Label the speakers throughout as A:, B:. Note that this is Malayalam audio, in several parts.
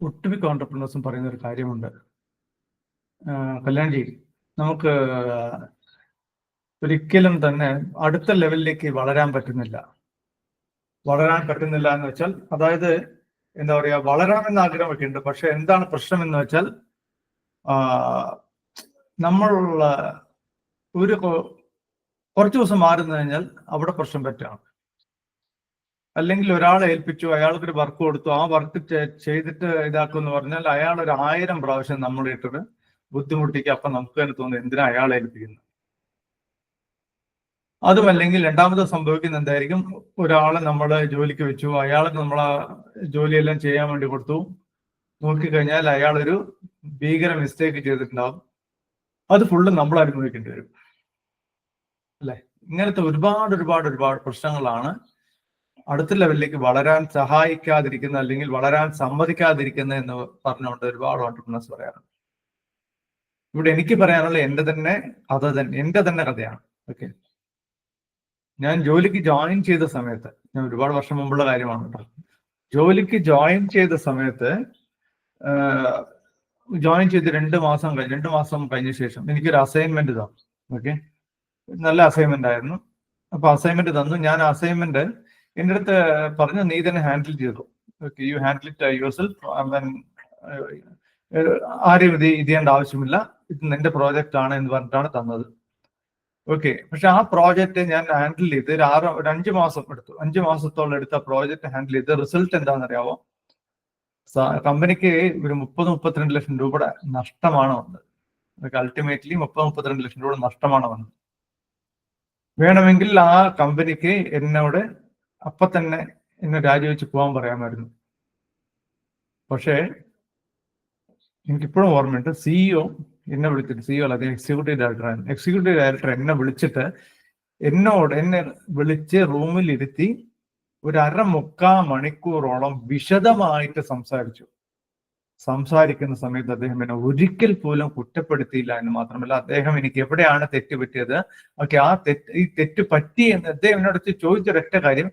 A: ഒട്ടുമിക്ക ഓണ്ടർപ്രണേഴ്സും പറയുന്ന ഒരു കാര്യമുണ്ട്. കല്യാൺജി നമുക്ക് ഒരിക്കലും തന്നെ അടുത്ത ലെവലിലേക്ക് വളരാൻ പറ്റുന്നില്ല. വളരാൻ പറ്റുന്നില്ല എന്ന് വെച്ചാൽ അതായത് എന്താ പറയുക വളരാമെന്ന് ആഗ്രഹമൊക്കെ ഉണ്ട് പക്ഷെ എന്താണ് പ്രശ്നം എന്ന് വെച്ചാൽ നമ്മളുള്ള ഒരു കുറച്ച് ദിവസം മാറുന്നു കഴിഞ്ഞാൽ അവിടെ പ്രശ്നം പറ്റാണ്. അല്ലെങ്കിൽ ഒരാളെ ഏൽപ്പിച്ചു അയാൾക്ക് ഒരു വർക്ക് കൊടുത്തു ആ വർക്ക് ചെയ്തിട്ട് ഇതാക്കും എന്ന് പറഞ്ഞാൽ അയാൾ ഒരു ആയിരം പ്രാവശ്യം നമ്മൾ ഇട്ടിട്ട് ബുദ്ധിമുട്ടിക്ക് അപ്പൊ നമുക്ക് തന്നെ തോന്നുന്നു എന്തിനാ അയാളെ ഏൽപ്പിക്കുന്നു അതുമല്ലെങ്കിൽ രണ്ടാമത് സംഭവിക്കുന്ന എന്തായിരിക്കും? ഒരാളെ നമ്മൾ ജോലിക്ക് വെച്ചു അയാളെ നമ്മൾ ആ ജോലിയെല്ലാം ചെയ്യാൻ വേണ്ടി കൊടുത്തു. നോക്കിക്കഴിഞ്ഞാൽ അയാൾ ഒരു ഭീകര മിസ്റ്റേക്ക് ചെയ്തിട്ടുണ്ടാവും. അത് ഫുള്ള് നമ്മൾ അനുഭവിക്കേണ്ടി വരും. അല്ലെ? ഇങ്ങനത്തെ ഒരുപാട് ഒരുപാട് ഒരുപാട് പ്രശ്നങ്ങളാണ് അടുത്ത ലെവലിലേക്ക് വളരാൻ സഹായിക്കാതിരിക്കുന്ന അല്ലെങ്കിൽ വളരാൻ സമ്മതിക്കാതിരിക്കുന്ന എന്ന് പറഞ്ഞുകൊണ്ട് ഒരുപാട് ഓണ്ടർപ്രണേഴ്സ് പറയാറുണ്ട്. ഇവിടെ എനിക്ക് പറയാനുള്ള എന്റെ തന്നെ കഥ തന്നെ എന്റെ തന്നെ കഥയാണ്. ഓക്കെ ഞാൻ ജോലിക്ക് ജോയിൻ ചെയ്ത സമയത്ത് ഞാൻ ഒരുപാട് വർഷം മുമ്പുള്ള കാര്യമാണ് കേട്ടോ. ജോലിക്ക് ജോയിൻ ചെയ്ത സമയത്ത് ജോയിൻ ചെയ്ത് രണ്ട് മാസം കഴിഞ്ഞ് രണ്ട് മാസം കഴിഞ്ഞ ശേഷം എനിക്കൊരു അസൈൻമെന്റ് തന്നു. ഓക്കെ നല്ല അസൈൻമെന്റ് ആയിരുന്നു. അപ്പൊ അസൈൻമെന്റ് തന്നു. ഞാൻ അസൈൻമെന്റ് എന്റെ അടുത്ത് പറഞ്ഞു നീ തന്നെ ഹാൻഡിൽ ചെയ്തു? Okay you handle it yourself ആരെയും ഇത് ചെയ്യേണ്ട ആവശ്യമില്ല. ഇത് നിന്റെ പ്രോജക്റ്റ് ആണ് എന്ന് പറഞ്ഞിട്ടാണ് തന്നത്. ഓക്കെ പക്ഷെ ആ പ്രോജക്റ്റ് ഞാൻ ഹാൻഡിൽ ചെയ്ത് ഒരു ആറ് ഒരു അഞ്ച് മാസം എടുത്തു. അഞ്ച് മാസത്തോളം എടുത്ത പ്രോജക്റ്റ് ഹാൻഡിൽ ചെയ്ത്. റിസൾട്ട് എന്താണെന്നറിയാവോ? കമ്പനിക്ക് ഒരു മുപ്പത് മുപ്പത്തിരണ്ട് ലക്ഷം രൂപയുടെ നഷ്ടമാണ് വന്നത്. അൾട്ടിമേറ്റ്ലി മുപ്പത് മുപ്പത്തിരണ്ട് ലക്ഷം രൂപ നഷ്ടമാണ് വന്നത്. വേണമെങ്കിൽ ആ കമ്പനിക്ക് എന്നോട് അപ്പൊ തന്നെ എന്നെ രാജിവെച്ച് പോകാൻ പറയാമായിരുന്നു. പക്ഷേ എനിക്കിപ്പോഴും ഓർമ്മയുണ്ട് സിഇഒ എന്നെ വിളിച്ചിട്ട് സിഇഒ അല്ല എക്സിക്യൂട്ടീവ് ഡയറക്ടർ എക്സിക്യൂട്ടീവ് ഡയറക്ടർ എന്നെ വിളിച്ചിട്ട് എന്നോട് എന്നെ വിളിച്ച് റൂമിൽ ഇരുത്തി ഒരു അര മുക്കാ മണിക്കൂറോളം വിശദമായിട്ട് സംസാരിച്ചു. സംസാരിക്കുന്ന സമയത്ത് അദ്ദേഹം എന്നെ ഒരിക്കൽ പോലും കുറ്റപ്പെടുത്തിയില്ല എന്ന് മാത്രമല്ല അദ്ദേഹം എനിക്ക് എവിടെയാണ് തെറ്റ് പറ്റിയത്? ഓക്കെ ആ തെറ്റ് ഈ തെറ്റ് പറ്റി എന്ന് അദ്ദേഹം എന്നോട് ചോദിച്ചൊരൊറ്റ കാര്യം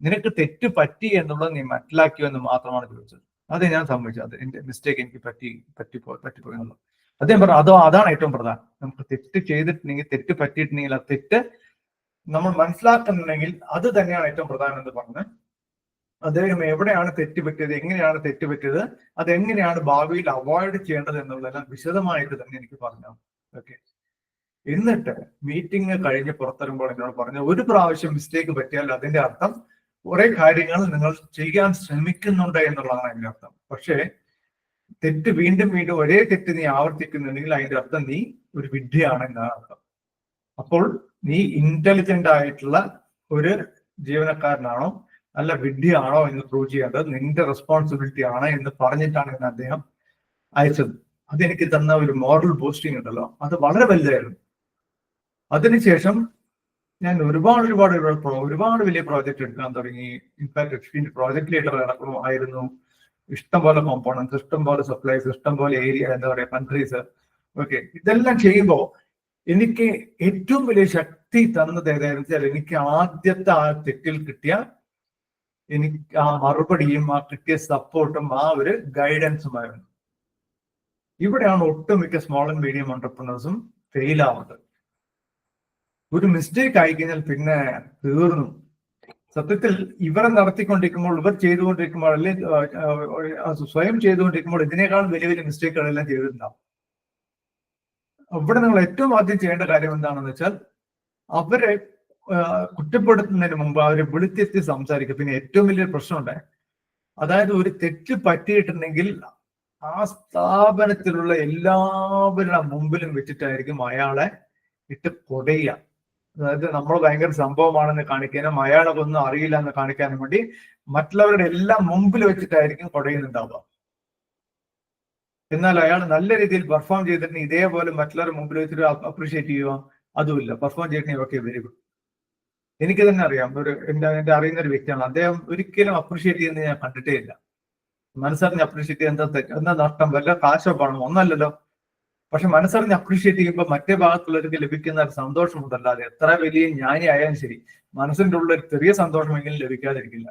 A: നിനക്ക് തെറ്റ് പറ്റി എന്നുള്ളത് നീ മനസ്സിലാക്കിയോ എന്ന് മാത്രമാണ് ചോദിച്ചത്. അത് ഞാൻ സമ്മതിച്ചു. അത് എന്റെ മിസ്റ്റേക്ക് എനിക്ക് പറ്റി പറ്റിപ്പോ പറ്റിപ്പോയി എന്നുള്ളത് അദ്ദേഹം പറഞ്ഞു അതോ അതാണ് ഏറ്റവും പ്രധാനം. നമുക്ക് തെറ്റ് ചെയ്തിട്ടുണ്ടെങ്കിൽ തെറ്റ് പറ്റിയിട്ടുണ്ടെങ്കിൽ ആ തെറ്റ് നമ്മൾ മനസ്സിലാക്കുന്നുണ്ടെങ്കിൽ അത് തന്നെയാണ് ഏറ്റവും പ്രധാനം എന്ന് പറഞ്ഞ് അദ്ദേഹം എവിടെയാണ് തെറ്റ് പറ്റിയത് എങ്ങനെയാണ് തെറ്റ് പറ്റിയത് അത് എങ്ങനെയാണ് ഭാവിയിൽ അവോയ്ഡ് ചെയ്യേണ്ടത് എന്നുള്ളതെല്ലാം വിശദമായിട്ട് തന്നെ എനിക്ക് പറഞ്ഞു ഓക്കെ എന്നിട്ട് മീറ്റിംഗ് കഴിഞ്ഞ് പുറത്തിറങ്ങുമ്പോൾ എന്നോട് പറഞ്ഞു ഒരു പ്രാവശ്യം മിസ്റ്റേക്ക് പറ്റിയാൽ അതിന്റെ അർത്ഥം കുറെ കാര്യങ്ങൾ നിങ്ങൾ ചെയ്യാൻ ശ്രമിക്കുന്നുണ്ട് എന്നുള്ളതാണ് അതിന്റെ അർത്ഥം. പക്ഷേ തെറ്റ് വീണ്ടും വീണ്ടും ഒരേ തെറ്റ് നീ ആവർത്തിക്കുന്നുണ്ടെങ്കിൽ അതിന്റെ അർത്ഥം നീ ഒരു വിഡ്ഢിയാണ് എന്നാണ് അർത്ഥം. അപ്പോൾ നീ ഇന്റലിജന്റ് ആയിട്ടുള്ള ഒരു ജീവനക്കാരനാണോ നല്ല വിഡ്ഢിയാണോ എന്ന് പ്രൂവ് ചെയ്യേണ്ടത് നിന്റെ റെസ്പോൺസിബിലിറ്റി ആണ് എന്ന് പറഞ്ഞിട്ടാണ് ഇന്ന് അദ്ദേഹം അയച്ചത്. അതെനിക്ക് തന്ന ഒരു മോറൽ ബൂസ്റ്റിംഗ് ഉണ്ടല്ലോ. അത് വളരെ വലുതായിരുന്നു. അതിനുശേഷം ഞാൻ ഒരുപാട് ഒരുപാട് ഒരുപാട് വലിയ പ്രോജക്റ്റ് എടുക്കാൻ തുടങ്ങി. ഇൻഫാക്ട് എക്സ്പീരിയൻസ് പ്രോജക്റ്റ് ലീഡർ ആയിരുന്നു ഇഷ്ടം പോലെ കോമ്പോണൻസ് ഇഷ്ടം പോലെ സപ്ലൈസ് ഇഷ്ടം പോലെ ഏരിയ എന്താ പറയുക കൺട്രീസ് ഓക്കെ ഇതെല്ലാം ചെയ്യുമ്പോൾ എനിക്ക് ഏറ്റവും വലിയ ശക്തി തന്നത് ഏതായിരുന്നു വെച്ചാൽ എനിക്ക് ആദ്യത്തെ ആ തെറ്റിൽ കിട്ടിയ എനിക്ക് ആ മറുപടിയും ആ കിട്ടിയ സപ്പോർട്ടും ആ ഒരു ഗൈഡൻസുമായിരുന്നു ഇവിടെയാണ് ഒട്ടുമിക്ക സ്മോൾ ആൻഡ് മീഡിയം എന്റർപ്രണേഴ്സും ഫെയിൽ ആവുന്നത്. ഒരു മിസ്റ്റേക്ക് ആയി കഴിഞ്ഞാൽ പിന്നെ തീർന്നു. സത്യത്തിൽ ഇവരെ നടത്തിക്കൊണ്ടിരിക്കുമ്പോൾ ഇവർ ചെയ്തുകൊണ്ടിരിക്കുമ്പോൾ അല്ലെങ്കിൽ സ്വയം ചെയ്തുകൊണ്ടിരിക്കുമ്പോൾ ഇതിനേക്കാൾ വലിയ വലിയ മിസ്റ്റേക്കുകളെല്ലാം ചെയ്തിട്ടുണ്ടാവും. ഇവിടെ നിങ്ങൾ ഏറ്റവും ആദ്യം ചെയ്യേണ്ട കാര്യം എന്താണെന്ന് വെച്ചാൽ അവരെ കുറ്റപ്പെടുത്തുന്നതിന് മുമ്പ് അവരെ വിളിത്തെത്തി സംസാരിക്കുക. പിന്നെ ഏറ്റവും വലിയൊരു പ്രശ്നമുണ്ട്. അതായത് ഒരു തെറ്റ് പറ്റിയിട്ടുണ്ടെങ്കിൽ ആ സ്ഥാപനത്തിലുള്ള എല്ലാവരുടെ മുമ്പിലും വെച്ചിട്ടായിരിക്കും അയാളെ ഇട്ട് കൊടയുക. അതായത് നമ്മൾ ഭയങ്കര സംഭവമാണെന്ന് കാണിക്കാനും അയാളൊക്കെ ഒന്നും അറിയില്ല എന്ന് കാണിക്കാനും വേണ്ടി മറ്റുള്ളവരുടെ എല്ലാം മുമ്പിൽ വെച്ചിട്ടായിരിക്കും കൊടയുന്നുണ്ടാവുക. എന്നാൽ അയാൾ നല്ല രീതിയിൽ പെർഫോം ചെയ്തിട്ട് ഇതേപോലെ മറ്റുള്ളവരുടെ മുമ്പിൽ വെച്ചിട്ട് അപ്രീഷിയേറ്റ് ചെയ്യുക അതുമില്ല. പെർഫോം ചെയ്തിട്ട് ഓക്കെ വെരി. ഗുഡ് എനിക്ക് തന്നെ അറിയാം. ഒരു എന്റെ എന്റെ അറിയുന്ന ഒരു വ്യക്തിയാണ്. അദ്ദേഹം ഒരിക്കലും അപ്രീഷിയേറ്റ് ചെയ്യുന്നത് ഞാൻ കണ്ടിട്ടേ ഇല്ല. മനസ്സറിഞ്ഞ് അപ്രീഷിയേറ്റ് ചെയ്യുന്ന എന്താ എന്താ നഷ്ടം? വല്ല കാശോ പണമോ? ഒന്നല്ലല്ലോ. പക്ഷെ മനസ്സറിഞ്ഞ് അപ്രീഷിയേറ്റ് ചെയ്യുമ്പോൾ മറ്റേ ഭാഗത്തുള്ളവർക്ക് ലഭിക്കുന്ന ഒരു സന്തോഷം അതല്ലാതെ എത്ര വലിയ ജ്ഞാനി ആയാലും ശരി മനസ്സിന്റെ ഉള്ള ഒരു ചെറിയ സന്തോഷമെങ്കിലും ലഭിക്കാതിരിക്കില്ല.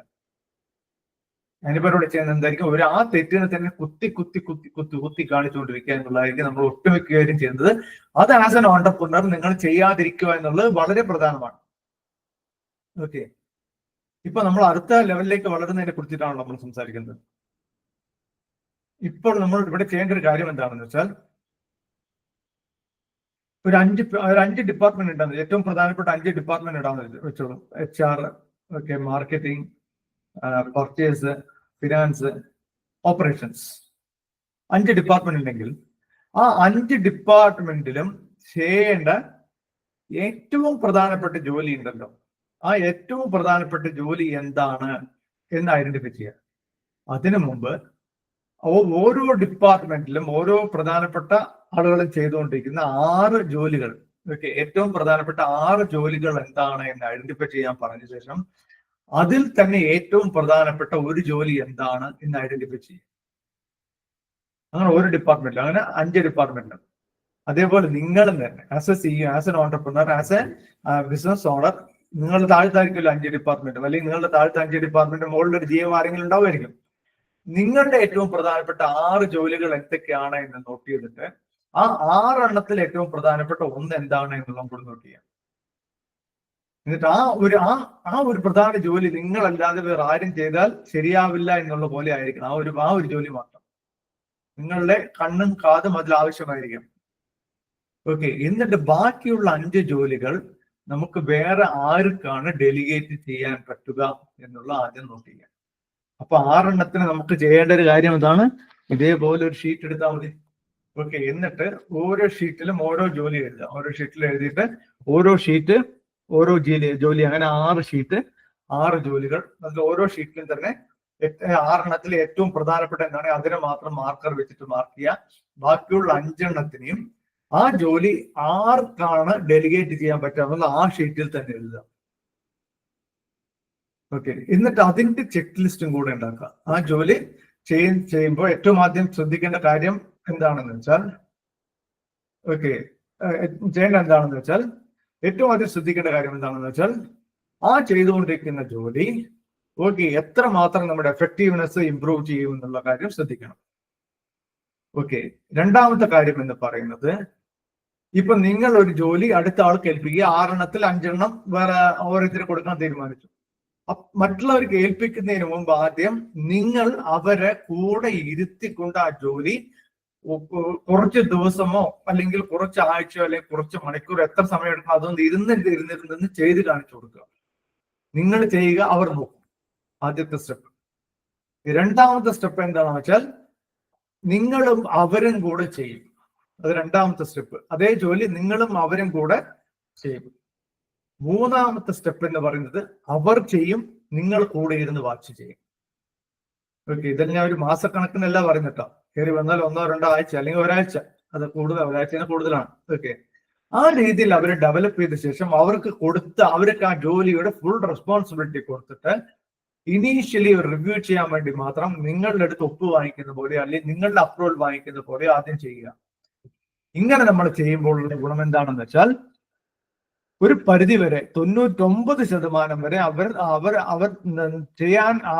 A: അനുപരോട് ചെയ്യുന്നത് എന്തായിരിക്കും? ഒരു ആ തെറ്റിനെ തന്നെ കുത്തി കുത്തി കുത്തി കുത്തി കുത്തി കാണിച്ചുകൊണ്ടിരിക്കുക എന്നുള്ളതായിരിക്കും നമ്മൾ ഒട്ടുമിക്കുകയും ചെയ്യുന്നത്. അത് ആസ് എൻ ഓണ്ടർപ്രണർ നിങ്ങൾ ചെയ്യാതിരിക്കുക എന്നുള്ളത് വളരെ പ്രധാനമാണ്. ഓക്കെ ഇപ്പൊ നമ്മൾ അടുത്ത ലെവലിലേക്ക് വളരുന്നതിനെ കുറിച്ചിട്ടാണ് നമ്മൾ സംസാരിക്കുന്നത്. ഇപ്പോൾ നമ്മൾ ഇവിടെ ചെയ്യേണ്ട ഒരു കാര്യം എന്താണെന്ന് വെച്ചാൽ ഒരു അഞ്ച് ഒരു അഞ്ച് ഡിപ്പാർട്ട്മെന്റ് ഉണ്ടാകുന്നത് ഏറ്റവും പ്രധാനപ്പെട്ട അഞ്ച് ഡിപ്പാർട്ട്മെന്റ് ഉണ്ടാകുന്നത് വെച്ചോളൂ. H R okay marketing purchase finance operations അഞ്ച് ഡിപ്പാർട്ട്മെന്റ് ഉണ്ടെങ്കിൽ ആ അഞ്ച് ഡിപ്പാർട്ട്മെന്റിലും ചെയ്യേണ്ട ഏറ്റവും പ്രധാനപ്പെട്ട ജോലി ഉണ്ടല്ലോ. ആ ഏറ്റവും പ്രധാനപ്പെട്ട ജോലി എന്താണ് എന്ന് ഐഡന്റിഫൈ ചെയ്യുക. അതിനു മുമ്പ് ഓരോ ഡിപ്പാർട്ട്മെന്റിലും ഓരോ പ്രധാനപ്പെട്ട ആളുകളും ചെയ്തുകൊണ്ടിരിക്കുന്ന ആറ് ജോലികൾ. ഓക്കെ ഏറ്റവും പ്രധാനപ്പെട്ട ആറ് ജോലികൾ എന്താണ് എന്ന് ഐഡന്റിഫൈ ചെയ്യാൻ പറഞ്ഞ ശേഷം അതിൽ തന്നെ ഏറ്റവും പ്രധാനപ്പെട്ട ഒരു ജോലി എന്താണ് എന്ന് ഐഡന്റിഫൈ ചെയ്യും. അങ്ങനെ ഒരു ഡിപ്പാർട്ട്മെന്റ് അങ്ങനെ അഞ്ച് ഡിപ്പാർട്ട്മെന്റ് അതേപോലെ നിങ്ങളും തന്നെ as a CEO as an entrepreneur as a business owner നിങ്ങളുടെ താഴ്ത്തായിരിക്കുമല്ലോ അഞ്ച് ഡിപ്പാർട്ട്മെന്റ്. അല്ലെങ്കിൽ നിങ്ങളുടെ താഴ്ത്ത അഞ്ച് ഡിപ്പാർട്ട്മെന്റ് മുകളിൽ ഒരു ജീവം ആരെങ്കിലും ഉണ്ടാവുമായിരിക്കും. നിങ്ങളുടെ ഏറ്റവും പ്രധാനപ്പെട്ട ആറ് ജോലികൾ എന്തൊക്കെയാണ് എന്ന് നോട്ട് ചെയ്തിട്ട് ആ ആറെണ്ണത്തിൽ ഏറ്റവും പ്രധാനപ്പെട്ട ഒന്ന് എന്താണ് എന്നുള്ളത് കൂടി നോട്ട് ചെയ്യാം. എന്നിട്ട് ആ ഒരു ആ ആ ഒരു പ്രധാന ജോലി നിങ്ങളല്ലാതെ വേറെ ആരും ചെയ്താൽ ശരിയാവില്ല എന്നുള്ള പോലെ ആയിരിക്കണം. ആ ഒരു ആ ഒരു ജോലി മാത്രം. നിങ്ങളുടെ കണ്ണും കാതും അതിൽ ആവശ്യമായിരിക്കും ഓക്കെ എന്നിട്ട് ബാക്കിയുള്ള അഞ്ച് ജോലികൾ നമുക്ക് വേറെ ആർക്കാണ് ഡെലിഗേറ്റ് ചെയ്യാൻ പറ്റുക എന്നുള്ള ആദ്യം നോട്ട് ചെയ്യാം. അപ്പൊ ആറെണ്ണത്തിന് നമുക്ക് ചെയ്യേണ്ട ഒരു കാര്യം എന്താണ്? ഇതേപോലെ ഒരു ഷീറ്റ് എടുത്താൽ മതി. ഓക്കെ എന്നിട്ട് ഓരോ ഷീറ്റിലും ഓരോ ജോലി എഴുതുക. ഓരോ ഷീറ്റിൽ എഴുതിയിട്ട് ഓരോ ഷീറ്റ് ഓരോ ജോലി ജോലി അങ്ങനെ ആറ് ഷീറ്റ് ആറ് ജോലികൾ. അതിൽ ഓരോ ഷീറ്റിലും തന്നെ ആറെണ്ണത്തിൽ ഏറ്റവും പ്രധാനപ്പെട്ട എന്താണ്? അതിനെ മാത്രം മാർക്കർ വെച്ചിട്ട് മാർക്ക് ചെയ്യുക. ബാക്കിയുള്ള അഞ്ചെണ്ണത്തിനെയും ആ ജോലി ആർക്കാണ് ഡെലിഗേറ്റ് ചെയ്യാൻ പറ്റുക ആ ഷീറ്റിൽ തന്നെ എഴുതുക. ഓക്കെ എന്നിട്ട് അതിന്റെ ചെക്ക് ലിസ്റ്റും കൂടെ ഉണ്ടാക്കുക. ആ ജോലി ചെയ്യ ചെയ്യുമ്പോൾ ഏറ്റവും ആദ്യം ശ്രദ്ധിക്കേണ്ട കാര്യം എന്താണെന്ന് വെച്ചാൽ ഓക്കെ ചെയ്യേണ്ട എന്താണെന്ന് വെച്ചാൽ ഏറ്റവും ആദ്യം ശ്രദ്ധിക്കേണ്ട കാര്യം എന്താണെന്ന് വെച്ചാൽ ആ ചെയ്തുകൊണ്ടിരിക്കുന്ന ജോലി ഓക്കെ എത്ര മാത്രം നമ്മുടെ എഫക്റ്റീവ്നെസ് ഇംപ്രൂവ് ചെയ്യും എന്നുള്ള കാര്യം ശ്രദ്ധിക്കണം. ഓക്കെ രണ്ടാമത്തെ കാര്യം എന്ന് പറയുന്നത് ഇപ്പൊ നിങ്ങൾ ഒരു ജോലി അടുത്ത ആൾക്ക് ഏൽപ്പിക്കുക ആറെണ്ണത്തിൽ അഞ്ചെണ്ണം വേറെ ഓരോരുത്തർ കൊടുക്കാൻ തീരുമാനിച്ചു. മറ്റുള്ളവർക്ക് ഏൽപ്പിക്കുന്നതിന് മുമ്പ് ആദ്യം നിങ്ങൾ അവരെ കൂടെ ഇരുത്തിക്കൊണ്ട് ആ ജോലി കുറച്ച് ദിവസമോ അല്ലെങ്കിൽ കുറച്ച് ആഴ്ചയോ അല്ലെങ്കിൽ കുറച്ച് മണിക്കൂർ എത്ര സമയം എടുക്കും അതൊന്ന് ഇരുന്നിട്ട് ഇരുന്നിട്ട് നിന്ന് ചെയ്ത് കാണിച്ചു കൊടുക്കുക. നിങ്ങൾ ചെയ്യുക അവർ നോക്കും. ആദ്യത്തെ സ്റ്റെപ്പ് രണ്ടാമത്തെ സ്റ്റെപ്പ് എന്താണെന്ന് വെച്ചാൽ നിങ്ങളും അവരും കൂടെ ചെയ്യും. അത് രണ്ടാമത്തെ സ്റ്റെപ്പ് അതേ ജോലി നിങ്ങളും അവരും കൂടെ ചെയ്യും. മൂന്നാമത്തെ സ്റ്റെപ്പ് എന്ന് പറയുന്നത് അവർ ചെയ്യും നിങ്ങൾ കൂടെ ഇരുന്ന് വാച്ച് ചെയ്യും. ഓക്കെ ഇതെല്ലാം ഒരു മാസക്കണക്കിനല്ല പറയുന്നിട്ടോ കയറി വന്നാൽ ഒന്നോ രണ്ടോ ആഴ്ച അല്ലെങ്കിൽ ഒരാഴ്ച അത് കൂടുതൽ ഒരാഴ്ച കൂടുതലാണ്. ഓക്കെ ആ രീതിയിൽ അവർ ഡെവലപ്പ് ചെയ്ത ശേഷം അവർക്ക് കൊടുത്ത അവർക്ക് ആ ജോലിയുടെ ഫുൾ റെസ്പോൺസിബിലിറ്റി കൊടുത്തിട്ട് ഇനീഷ്യലി റിവ്യൂ ചെയ്യാൻ വേണ്ടി മാത്രം നിങ്ങളുടെ അടുത്ത് ഒപ്പ് വാങ്ങിക്കുന്ന പോലെ അല്ലെങ്കിൽ നിങ്ങളുടെ അപ്രൂവൽ വാങ്ങിക്കുന്ന പോലെ ആദ്യം ചെയ്യുക. ഇങ്ങനെ നമ്മൾ ചെയ്യുമ്പോൾ ഉള്ള ഗുണം എന്താണെന്ന് വെച്ചാൽ ഒരു പരിധി വരെ തൊണ്ണൂറ്റൊമ്പത് ശതമാനം വരെ അവർ അവർ അവർ ചെയ്യാൻ ആ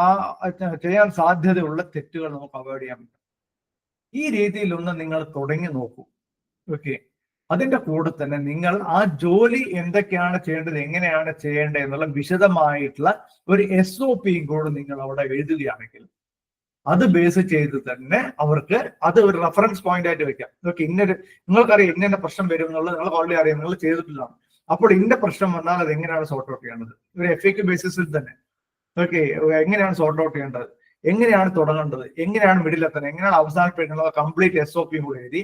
A: ചെയ്യാൻ സാധ്യതയുള്ള തെറ്റുകൾ നമുക്ക് അവോയ്ഡ് ചെയ്യാൻ പറ്റും. ഈ രീതിയിൽ ഒന്ന് നിങ്ങൾ തുടങ്ങി നോക്കൂ. ഓക്കെ അതിന്റെ കൂടെ തന്നെ നിങ്ങൾ ആ ജോലി എന്തൊക്കെയാണ് ചെയ്യേണ്ടത് എങ്ങനെയാണ് ചെയ്യേണ്ടത് എന്നുള്ള വിശദമായിട്ടുള്ള ഒരു എസ് ഒ പിയും കൂടെ നിങ്ങൾ അവിടെ എഴുതുകയാണെങ്കിൽ അത് ബേസ് ചെയ്ത് തന്നെ അവർക്ക് അത് ഒരു റെഫറൻസ് പോയിന്റ് ആയിട്ട് വെക്കാം. ഓക്കെ ഇന്നൊരു നിങ്ങൾക്കറിയാം ഇന്ന പ്രശ്നം വരും എന്നുള്ളത് നിങ്ങൾ ഓൾറെഡി അറിയാം നിങ്ങൾ ചെയ്തിട്ടില്ല അപ്പോൾ ഇന്ന പ്രശ്നം വന്നാൽ അത് എങ്ങനെയാണ് സോർട്ട് ഔട്ട് ചെയ്യേണ്ടത്? ഒരു എഫ് എ ബേസിസിൽ തന്നെ. ഓക്കെ എങ്ങനെയാണ് സോർട്ട് ഔട്ട് ചെയ്യേണ്ടത്? എങ്ങനെയാണ് തുടങ്ങേണ്ടത്? എങ്ങനെയാണ് മിഡിൽ എത്തുന്നത് എങ്ങനെയാണ് അവസാനിപ്പിക്കുന്നത് കംപ്ലീറ്റ് എസ് ഒ പിയും കൂടെ എഴുതി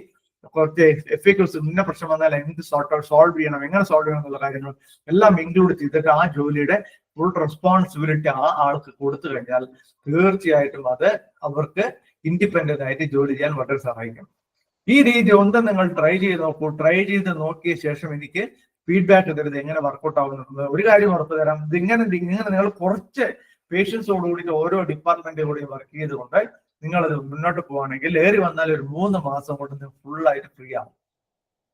A: കുറച്ച് എഫ് എക്യൂസ് ഇന്ന പ്രശ്നം വന്നാൽ എന്ത് സോർട്ട് സോൾവ് ചെയ്യണം? എങ്ങനെ സോൾവ് ചെയ്യണം എന്നുള്ള കാര്യങ്ങൾ എല്ലാം ഇൻക്ലൂഡ് ചെയ്തിട്ട് ആ ജോലിയുടെ ഫുൾ റെസ്പോൺസിബിലിറ്റി ആ ആൾക്ക് കൊടുത്തു കഴിഞ്ഞാൽ തീർച്ചയായിട്ടും അത് അവർക്ക് ഇൻഡിപെൻഡന്റ് ആയിട്ട് ജോലി ചെയ്യാൻ വളരെ സഹായിക്കും. ഈ രീതി ഒന്ന് നിങ്ങൾ ട്രൈ ചെയ്ത് നോക്കൂ. ട്രൈ ചെയ്ത് നോക്കിയ ശേഷം എനിക്ക് ഫീഡ്ബാക്ക് തരുന്നത് എങ്ങനെ വർക്കൗട്ട് ആവുന്നുണ്ട് ഒരു കാര്യം ഉറപ്പ് തരാം. ഇതിങ്ങനെ ഇങ്ങനെ നിങ്ങൾ കുറച്ച് പേഷ്യൻസോട് കൂടി ഓരോ ഡിപ്പാർട്ട്മെന്റുകൂടി വർക്ക് ചെയ്തുകൊണ്ട് നിങ്ങൾ അത് മുന്നോട്ട് പോവുകയാണെങ്കിൽ ഏറി വന്നാൽ ഒരു മൂന്ന് മാസം കൊണ്ട് നിങ്ങൾ ഫുള്ളായിട്ട് ഫ്രീ ആവും.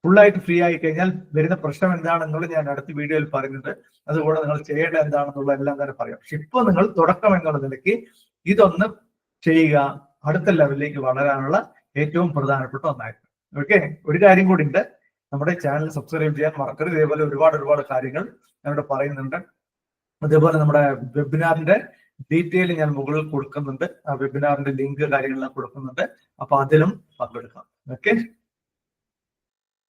A: ഫുൾ ആയിട്ട് ഫ്രീ ആയി കഴിഞ്ഞാൽ വരുന്ന പ്രശ്നം എന്താണെന്നുള്ളത് ഞാൻ അടുത്ത വീഡിയോയിൽ പറയുന്നത്. അതുകൂടെ നിങ്ങൾ ചെയ്യേണ്ട എന്താണെന്നുള്ള എല്ലാം തന്നെ പറയാം. പക്ഷെ ഇപ്പൊ നിങ്ങൾ തുടക്കം എന്നുള്ള നിലയ്ക്ക് ഇതൊന്ന് ചെയ്യുക. അടുത്ത ലെവലിലേക്ക് വളരാനുള്ള ഏറ്റവും പ്രധാനപ്പെട്ട ഒന്നായിരുന്നു. ഓക്കെ ഒരു കാര്യം കൂടി ഉണ്ട്. നമ്മുടെ ചാനൽ സബ്സ്ക്രൈബ് ചെയ്യാൻ മറക്കരുത്. ഇതേപോലെ ഒരുപാട് ഒരുപാട് കാര്യങ്ങൾ ഞാനിവിടെ പറയുന്നുണ്ട്. അതേപോലെ നമ്മുടെ വെബിനാറിന്റെ ഡീറ്റെയിൽ ഞാൻ മുകളിൽ കൊടുക്കുന്നുണ്ട്. ആ വെബിനാറിന്റെ ലിങ്ക് കാര്യങ്ങളെല്ലാം കൊടുക്കുന്നുണ്ട്. അപ്പൊ അതിലും പങ്കെടുക്കാം. ഓക്കെ?